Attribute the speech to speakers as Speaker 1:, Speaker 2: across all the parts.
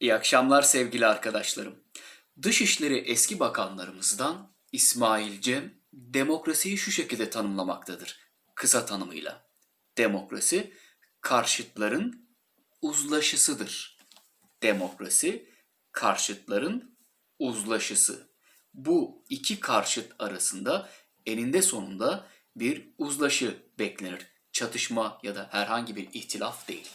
Speaker 1: İyi akşamlar sevgili arkadaşlarım. Dışişleri eski bakanlarımızdan İsmail Cem demokrasiyi şu şekilde tanımlamaktadır. Kısa tanımıyla. Demokrasi karşıtların uzlaşısıdır. Demokrasi karşıtların uzlaşısı. Bu iki karşıt arasında eninde sonunda bir uzlaşı beklenir. Çatışma ya da herhangi bir ihtilaf değil.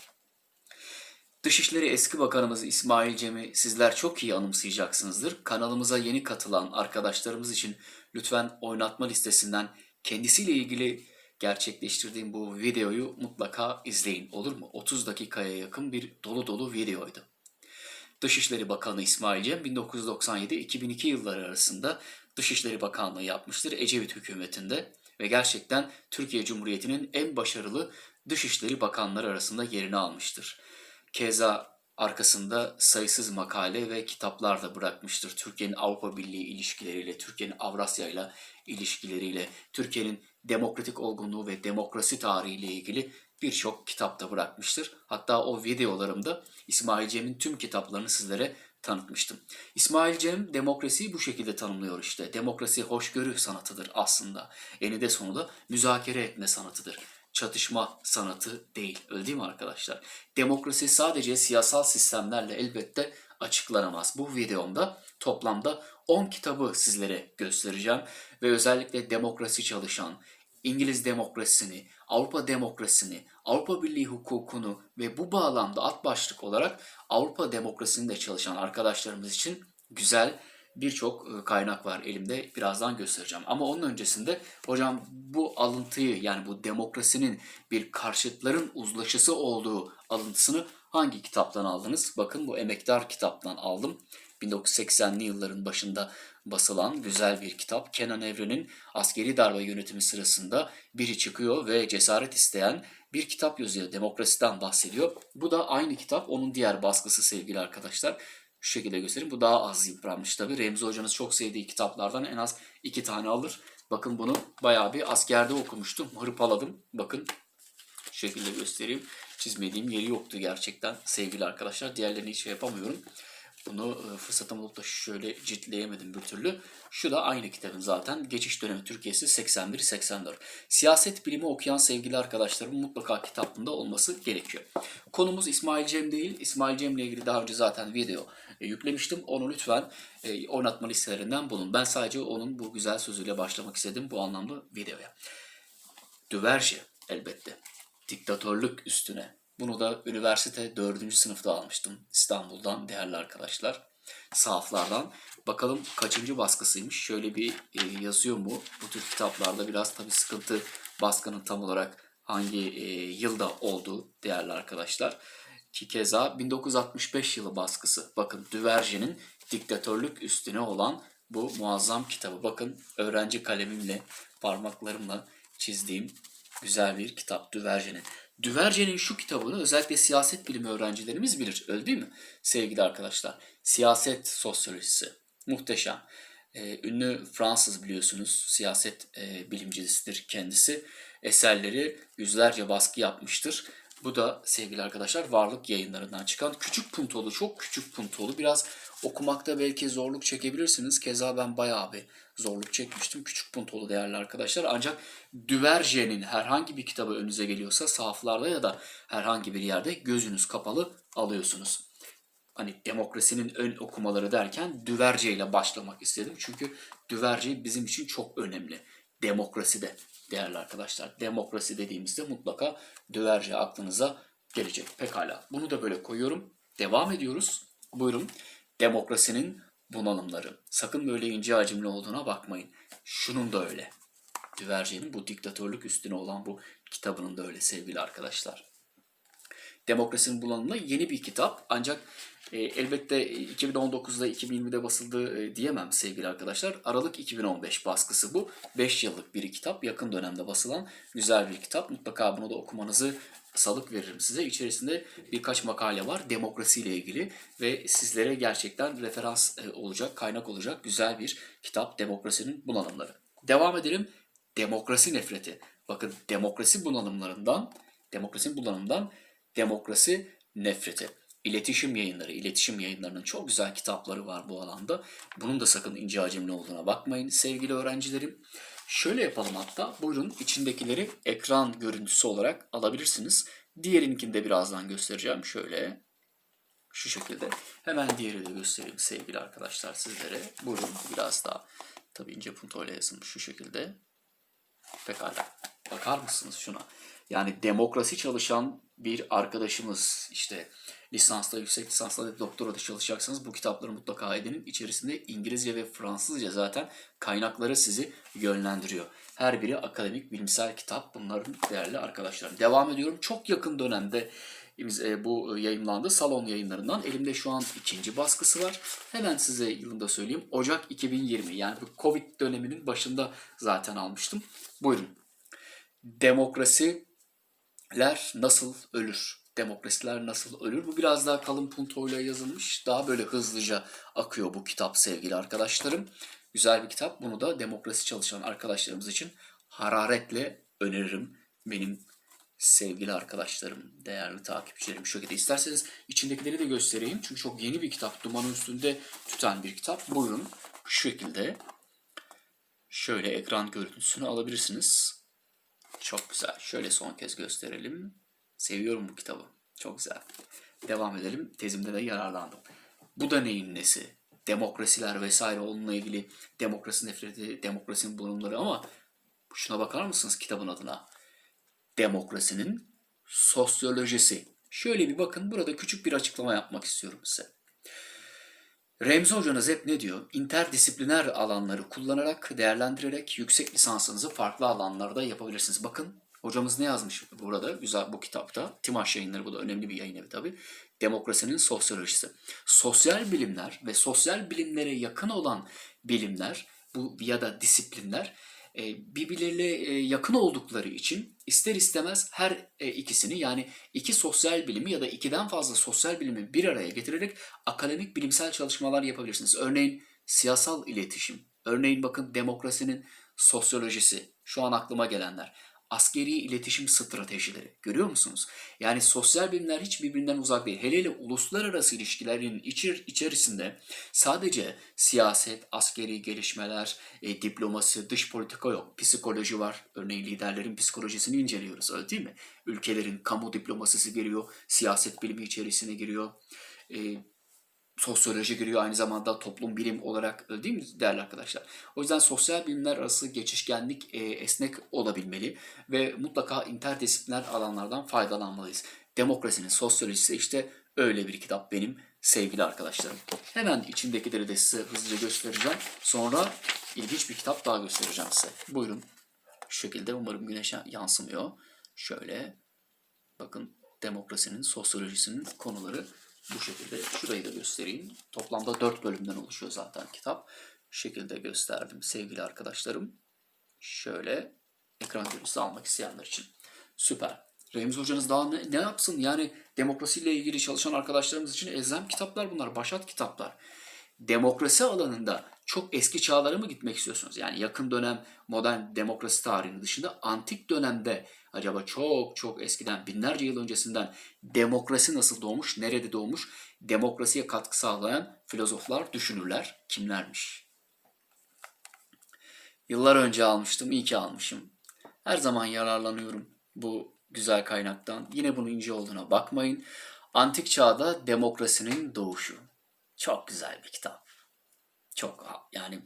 Speaker 1: Dışişleri eski bakanımız İsmail Cem'i sizler çok iyi anımsayacaksınızdır. Kanalımıza yeni katılan arkadaşlarımız için lütfen oynatma listesinden kendisiyle ilgili gerçekleştirdiğim bu videoyu mutlaka izleyin olur mu? 30 dakikaya yakın bir dolu dolu videoydu. Dışişleri Bakanı İsmail Cem 1997-2002 yılları arasında Dışişleri Bakanlığı yapmıştır Ecevit hükümetinde ve gerçekten Türkiye Cumhuriyeti'nin en başarılı Dışişleri Bakanları arasında yerini almıştır. Keza arkasında sayısız makale ve kitaplar da bırakmıştır. Türkiye'nin Avrupa Birliği ilişkileriyle, Türkiye'nin Avrasya ile ilişkileriyle, Türkiye'nin demokratik olgunluğu ve demokrasi tarihiyle ilgili birçok kitap da bırakmıştır. Hatta o videolarımda İsmail Cem'in tüm kitaplarını sizlere tanıtmıştım. İsmail Cem demokrasiyi bu şekilde tanımlıyor işte. Demokrasi hoşgörü sanatıdır aslında. Eninde sonunda müzakere etme sanatıdır çatışma sanatı değil. Öyle değil mi arkadaşlar? Demokrasi sadece siyasal sistemlerle elbette açıklanamaz. Bu videomda toplamda 10 kitabı sizlere göstereceğim ve özellikle demokrasi çalışan, İngiliz demokrasisini, Avrupa demokrasisini, Avrupa Birliği hukukunu ve bu bağlamda alt başlık olarak Avrupa demokrasisinde çalışan arkadaşlarımız için güzel birçok e, kaynak var elimde. Birazdan göstereceğim. Ama onun öncesinde hocam bu alıntıyı yani bu demokrasinin bir karşıtların uzlaşısı olduğu alıntısını hangi kitaptan aldınız? Bakın bu Emektar kitaptan aldım. 1980'li yılların başında basılan güzel bir kitap. Kenan Evren'in askeri darbe yönetimi sırasında biri çıkıyor ve cesaret isteyen bir kitap yazıyor. Demokrasiden bahsediyor. Bu da aynı kitap. Onun diğer baskısı sevgili arkadaşlar. Şu şekilde göstereyim. Bu daha az yıpranmış tabii. Remzi hocanız çok sevdiği kitaplardan en az iki tane alır. Bakın bunu bayağı bir askerde okumuştum. Hırpaladım. Bakın şu şekilde göstereyim. Çizmediğim yeri yoktu gerçekten sevgili arkadaşlar. Diğerlerini hiç şey yapamıyorum. Bunu e, fırsatım olup da şöyle ciltleyemedim bir türlü. Şu da aynı kitabın zaten. Geçiş dönemi Türkiye'si 81-84. Siyaset bilimi okuyan sevgili arkadaşlarım mutlaka kitabında olması gerekiyor. Konumuz İsmail Cem değil. İsmail Cem ile ilgili daha önce zaten video e, yüklemiştim. Onu lütfen e, oynatma listelerinden bulun. Ben sadece onun bu güzel sözüyle başlamak istedim bu anlamda videoya. Düverje elbette. Diktatörlük üstüne bunu da üniversite 4. sınıfta almıştım İstanbul'dan değerli arkadaşlar. Sahaflardan. Bakalım kaçıncı baskısıymış. Şöyle bir e, yazıyor mu? Bu tür kitaplarda biraz tabii sıkıntı baskının tam olarak hangi e, yılda olduğu değerli arkadaşlar. Ki keza 1965 yılı baskısı. Bakın Düverje'nin diktatörlük üstüne olan bu muazzam kitabı. Bakın öğrenci kalemimle parmaklarımla çizdiğim güzel bir kitap Düverje'nin. Düverce'nin şu kitabını özellikle siyaset bilimi öğrencilerimiz bilir. Öyle değil mi sevgili arkadaşlar? Siyaset sosyolojisi. Muhteşem. Ee, ünlü Fransız biliyorsunuz siyaset e, bilimcisidir kendisi. Eserleri yüzlerce baskı yapmıştır. Bu da sevgili arkadaşlar varlık yayınlarından çıkan küçük puntolu, çok küçük puntolu. Biraz okumakta belki zorluk çekebilirsiniz. Keza ben bayağı bir zorluk çekmiştim. Küçük puntolu değerli arkadaşlar. Ancak Düverje'nin herhangi bir kitabı önünüze geliyorsa sahaflarda ya da herhangi bir yerde gözünüz kapalı alıyorsunuz. Hani demokrasinin ön okumaları derken Düverce ile başlamak istedim. Çünkü Düverce bizim için çok önemli. Demokraside değerli arkadaşlar. Demokrasi dediğimizde mutlaka Düverce aklınıza gelecek. Pekala. Bunu da böyle koyuyorum. Devam ediyoruz. Buyurun. Demokrasinin bunalımları. Sakın böyle ince hacimli olduğuna bakmayın. Şunun da öyle. Düverce'nin bu diktatörlük üstüne olan bu kitabının da öyle sevgili arkadaşlar. Demokrasinin Bulanımı yeni bir kitap ancak e, elbette 2019'da 2020'de basıldı e, diyemem sevgili arkadaşlar. Aralık 2015 baskısı bu. 5 yıllık bir kitap. Yakın dönemde basılan güzel bir kitap. Mutlaka bunu da okumanızı salık veririm size. İçerisinde birkaç makale var demokrasiyle ilgili ve sizlere gerçekten referans e, olacak, kaynak olacak güzel bir kitap Demokrasinin Bunalımları. Devam edelim. Demokrasi nefreti. Bakın demokrasi bunalımlarından, demokrasinin bunalımından demokrasi nefreti. İletişim yayınları, iletişim yayınlarının çok güzel kitapları var bu alanda. Bunun da sakın ince acemli olduğuna bakmayın sevgili öğrencilerim. Şöyle yapalım hatta. Buyurun içindekileri ekran görüntüsü olarak alabilirsiniz. Diğerinkini de birazdan göstereceğim. Şöyle şu şekilde. Hemen diğeri de göstereyim sevgili arkadaşlar sizlere. Buyurun biraz daha tabii ince puntoyla yazılmış şu şekilde. Pekala. Bakar mısınız şuna? Yani demokrasi çalışan bir arkadaşımız işte lisansla, yüksek lisansla ve doktora da çalışacaksanız bu kitapları mutlaka edinin. İçerisinde İngilizce ve Fransızca zaten kaynakları sizi yönlendiriyor. Her biri akademik, bilimsel kitap. Bunların değerli arkadaşlar. Devam ediyorum. Çok yakın dönemde e, bu yayınlandı. Salon yayınlarından. Elimde şu an ikinci baskısı var. Hemen size yılında söyleyeyim. Ocak 2020 yani bu Covid döneminin başında zaten almıştım. Buyurun. Demokrasiler nasıl ölür? Demokrasiler nasıl ölür? Bu biraz daha kalın puntoyla yazılmış. Daha böyle hızlıca akıyor bu kitap sevgili arkadaşlarım. Güzel bir kitap. Bunu da demokrasi çalışan arkadaşlarımız için hararetle öneririm. Benim sevgili arkadaşlarım, değerli takipçilerim şu şekilde. İsterseniz içindekileri de göstereyim. Çünkü çok yeni bir kitap. Dumanın üstünde tüten bir kitap. Buyurun şu şekilde. Şöyle ekran görüntüsünü alabilirsiniz. Çok güzel. Şöyle son kez gösterelim. Seviyorum bu kitabı. Çok güzel. Devam edelim. Tezimde de yararlandım. Bu da neyin nesi? Demokrasiler vesaire onunla ilgili demokrasi nefreti, demokrasinin bulunumları ama şuna bakar mısınız kitabın adına? Demokrasinin sosyolojisi. Şöyle bir bakın burada küçük bir açıklama yapmak istiyorum size. Remzi hocanız hep ne diyor? İnterdisipliner alanları kullanarak, değerlendirerek yüksek lisansınızı farklı alanlarda yapabilirsiniz. Bakın hocamız ne yazmış burada güzel bu kitapta. Timaş yayınları bu da önemli bir yayın evi tabii. Demokrasinin sosyolojisi. Sosyal bilimler ve sosyal bilimlere yakın olan bilimler bu ya da disiplinler e, birbirleriyle e, yakın oldukları için ister istemez her e, ikisini yani iki sosyal bilimi ya da ikiden fazla sosyal bilimi bir araya getirerek akademik bilimsel çalışmalar yapabilirsiniz. Örneğin siyasal iletişim, örneğin bakın demokrasinin sosyolojisi, şu an aklıma gelenler askeri iletişim stratejileri. Görüyor musunuz? Yani sosyal bilimler hiç birbirinden uzak değil. Hele hele uluslararası ilişkilerin içer içerisinde sadece siyaset, askeri gelişmeler, e, diplomasi, dış politika yok. Psikoloji var. Örneğin liderlerin psikolojisini inceliyoruz öyle değil mi? Ülkelerin kamu diplomasisi giriyor, siyaset bilimi içerisine giriyor. E, sosyoloji giriyor aynı zamanda toplum bilim olarak öyle değil mi değerli arkadaşlar? O yüzden sosyal bilimler arası geçişkenlik e, esnek olabilmeli ve mutlaka interdisipliner alanlardan faydalanmalıyız. Demokrasinin sosyolojisi işte öyle bir kitap benim sevgili arkadaşlarım. Hemen içindekileri de size hızlıca göstereceğim. Sonra ilginç bir kitap daha göstereceğim size. Buyurun. Şu şekilde umarım güneşe yansımıyor. Şöyle bakın demokrasinin sosyolojisinin konuları bu şekilde. Şurayı da göstereyim. Toplamda 4 bölümden oluşuyor zaten kitap. Şu şekilde gösterdim sevgili arkadaşlarım. Şöyle ekran görüntüsü almak isteyenler için. Süper. Remzi hocanız daha ne, ne yapsın? Yani demokrasiyle ilgili çalışan arkadaşlarımız için elzem kitaplar bunlar. Başat kitaplar. Demokrasi alanında çok eski çağlara mı gitmek istiyorsunuz? Yani yakın dönem modern demokrasi tarihinin dışında antik dönemde acaba çok çok eskiden binlerce yıl öncesinden demokrasi nasıl doğmuş, nerede doğmuş, demokrasiye katkı sağlayan filozoflar, düşünürler kimlermiş? Yıllar önce almıştım, iyi ki almışım. Her zaman yararlanıyorum bu güzel kaynaktan. Yine bunun ince olduğuna bakmayın. Antik çağda demokrasinin doğuşu. Çok güzel bir kitap. Çok yani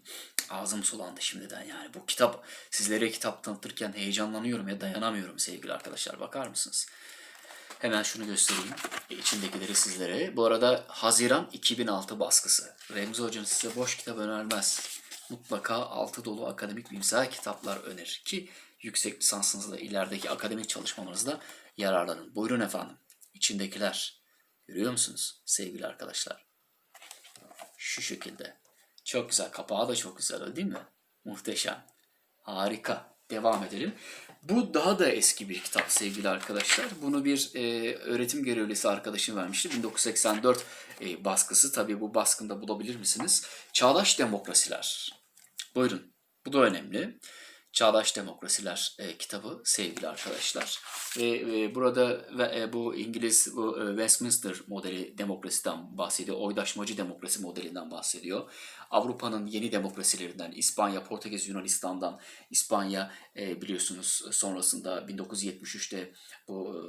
Speaker 1: ağzım sulandı şimdiden yani. Bu kitap sizlere kitap tanıtırken heyecanlanıyorum ya dayanamıyorum sevgili arkadaşlar. Bakar mısınız? Hemen şunu göstereyim. İçindekileri sizlere. Bu arada Haziran 2006 baskısı. Remzi Hocam size boş kitap önermez. Mutlaka altı dolu akademik bilimsel kitaplar önerir ki yüksek lisansınızda ilerideki akademik çalışmalarınızda yararlanın. Buyurun efendim. İçindekiler. Görüyor musunuz sevgili arkadaşlar? Şu şekilde. Çok güzel. Kapağı da çok güzel değil mi? Muhteşem. Harika. Devam edelim. Bu daha da eski bir kitap sevgili arkadaşlar. Bunu bir e, öğretim görevlisi arkadaşım vermişti. 1984 e, baskısı. Tabii bu baskında bulabilir misiniz? Çağdaş Demokrasiler. Buyurun. Bu da önemli. Çağdaş Demokrasiler e, kitabı sevgili arkadaşlar. Ve e, burada ve, e, bu İngiliz bu e, Westminster modeli demokrasiden bahsediyor. Oydaşmacı demokrasi modelinden bahsediyor. Avrupa'nın yeni demokrasilerinden İspanya, Portekiz, Yunanistan'dan İspanya e, biliyorsunuz sonrasında 1973'te bu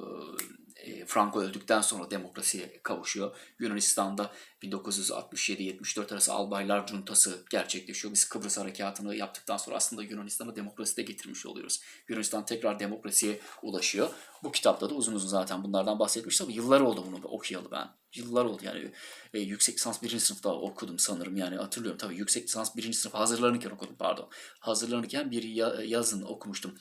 Speaker 1: e, Franco öldükten sonra demokrasiye kavuşuyor. Yunanistan'da 1967-74 arası albaylar cuntası gerçekleşiyor. Biz Kıbrıs harekatını yaptıktan sonra aslında Yunanistan'a demokrasi de getirmiş oluyoruz. Yunanistan tekrar demokrasiye ulaşıyor. Bu kitapta da uzun uzun zaten bunlardan bahsetmiştim ama yıllar oldu bunu okuyalı ben. Yıllar oldu yani e, yüksek lisans birinci sınıfta okudum sanırım yani hatırlıyorum tabii yüksek lisans birinci sınıf hazırlanırken okudum pardon. Hazırlanırken bir ya- yazın okumuştum.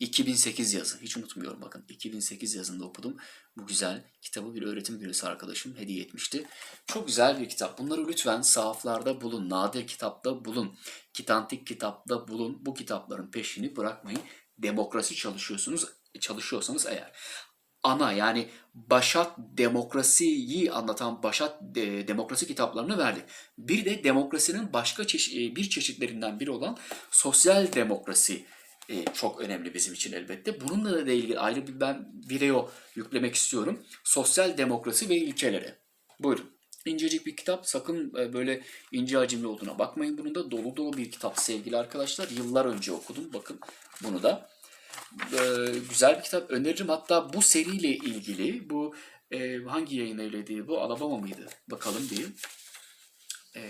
Speaker 1: 2008 yazı. Hiç unutmuyorum bakın. 2008 yazında okudum. Bu güzel kitabı bir öğretim üyesi arkadaşım hediye etmişti. Çok güzel bir kitap. Bunları lütfen sahaflarda bulun. Nadir kitapta bulun. Kitantik kitapta bulun. Bu kitapların peşini bırakmayın. Demokrasi çalışıyorsunuz, çalışıyorsanız eğer. Ana yani başat demokrasiyi anlatan başat de- demokrasi kitaplarını verdik. Bir de demokrasinin başka çeşi- bir çeşitlerinden biri olan sosyal demokrasi e, çok önemli bizim için elbette. Bununla da ilgili ayrı bir ben video yüklemek istiyorum. Sosyal demokrasi ve ilkeleri. Buyurun. İncecik bir kitap. Sakın e, böyle ince hacimli olduğuna bakmayın. Bunun da dolu dolu bir kitap sevgili arkadaşlar. Yıllar önce okudum. Bakın bunu da. E, güzel bir kitap. Öneririm. Hatta bu seriyle ilgili bu e, hangi yayın evlediği bu? Alabama mıydı? Bakalım diyeyim. E,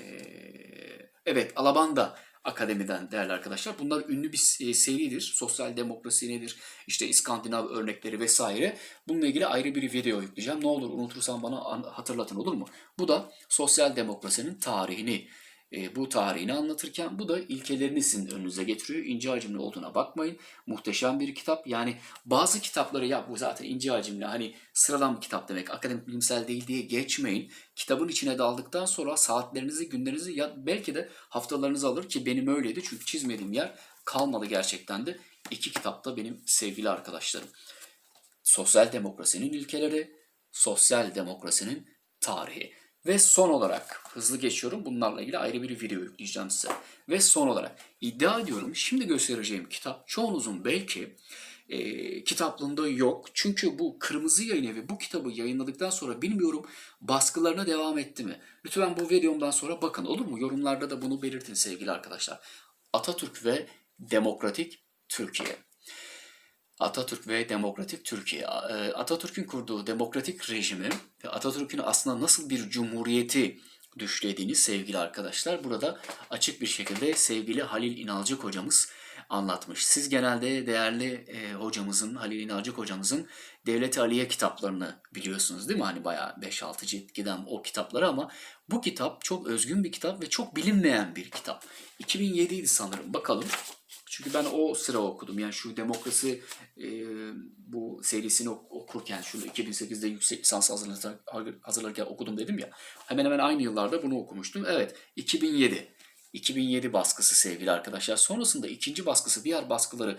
Speaker 1: evet Alabama Akademiden değerli arkadaşlar. Bunlar ünlü bir e, seridir. Sosyal demokrasi nedir? İşte İskandinav örnekleri vesaire. Bununla ilgili ayrı bir video yükleyeceğim. Ne olur unutursam bana an- hatırlatın olur mu? Bu da sosyal demokrasinin tarihini, e, bu tarihini anlatırken bu da ilkelerini sizin önünüze getiriyor. İnce hacimli olduğuna bakmayın. Muhteşem bir kitap. Yani bazı kitapları ya bu zaten ince hacimli hani sıradan bir kitap demek. Akademik bilimsel değil diye geçmeyin. Kitabın içine daldıktan sonra saatlerinizi, günlerinizi ya belki de haftalarınızı alır ki benim öyleydi. Çünkü çizmediğim yer kalmadı gerçekten de. İki kitapta benim sevgili arkadaşlarım. Sosyal demokrasinin ilkeleri, sosyal demokrasinin tarihi. Ve son olarak hızlı geçiyorum. Bunlarla ilgili ayrı bir video yükleyeceğim size. Ve son olarak iddia ediyorum şimdi göstereceğim kitap çoğunuzun belki e, kitaplığında yok. Çünkü bu Kırmızı Yayın Evi bu kitabı yayınladıktan sonra bilmiyorum baskılarına devam etti mi? Lütfen bu videomdan sonra bakın olur mu? Yorumlarda da bunu belirtin sevgili arkadaşlar. Atatürk ve Demokratik Türkiye. Atatürk ve Demokratik Türkiye. E, Atatürk'ün kurduğu demokratik rejimi ve Atatürk'ün aslında nasıl bir cumhuriyeti düşlediğini sevgili arkadaşlar burada açık bir şekilde sevgili Halil İnalcık hocamız anlatmış. Siz genelde değerli e, hocamızın, Halil İnalcık hocamızın Devlet-i Aliye kitaplarını biliyorsunuz değil mi? Hani bayağı 5-6 cilt giden o kitapları ama bu kitap çok özgün bir kitap ve çok bilinmeyen bir kitap. 2007 idi sanırım. Bakalım. Çünkü ben o sıra okudum. Yani şu demokrasi e, bu serisini ok- okurken, şunu 2008'de yüksek lisans hazırlarken, hazırlarken okudum dedim ya. Hemen hemen aynı yıllarda bunu okumuştum. Evet, 2007. 2007 baskısı sevgili arkadaşlar. Sonrasında ikinci baskısı, diğer baskıları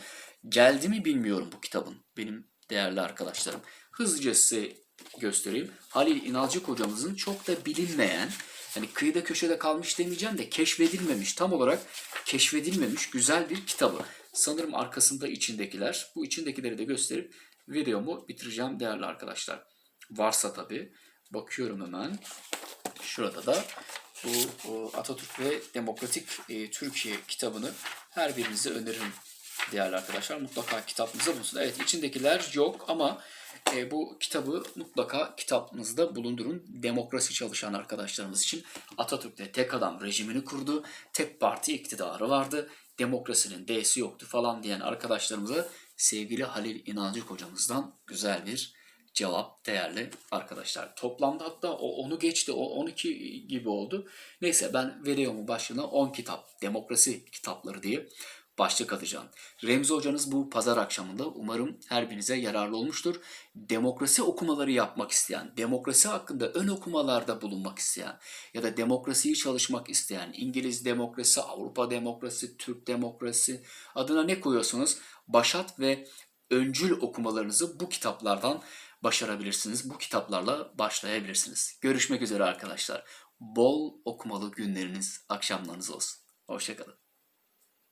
Speaker 1: geldi mi bilmiyorum bu kitabın. Benim değerli arkadaşlarım. Hızlıca size göstereyim. Halil İnalcık hocamızın çok da bilinmeyen, yani kıyıda köşede kalmış demeyeceğim de keşfedilmemiş, tam olarak keşfedilmemiş güzel bir kitabı. Sanırım arkasında içindekiler. Bu içindekileri de gösterip videomu bitireceğim değerli arkadaşlar. Varsa tabii. Bakıyorum hemen. Şurada da bu o, Atatürk ve Demokratik e, Türkiye kitabını her birinize öneririm değerli arkadaşlar. Mutlaka kitapınızda bulunsun. Evet içindekiler yok ama e, bu kitabı mutlaka kitapınızda bulundurun. Demokrasi çalışan arkadaşlarımız için Atatürk'te tek adam rejimini kurdu. Tek parti iktidarı vardı. Demokrasinin D'si yoktu falan diyen arkadaşlarımıza sevgili Halil İnancık hocamızdan güzel bir cevap değerli arkadaşlar. Toplamda hatta o onu geçti. O 12 gibi oldu. Neyse ben videomun başlığına 10 kitap, demokrasi kitapları diye başlık atacağım. Remzi hocanız bu pazar akşamında umarım her birinize yararlı olmuştur. Demokrasi okumaları yapmak isteyen, demokrasi hakkında ön okumalarda bulunmak isteyen ya da demokrasiyi çalışmak isteyen, İngiliz demokrasi, Avrupa demokrasi, Türk demokrasi adına ne koyuyorsunuz? Başat ve öncül okumalarınızı bu kitaplardan başarabilirsiniz. Bu kitaplarla başlayabilirsiniz. Görüşmek üzere arkadaşlar. Bol okumalı günleriniz, akşamlarınız olsun. Hoşçakalın.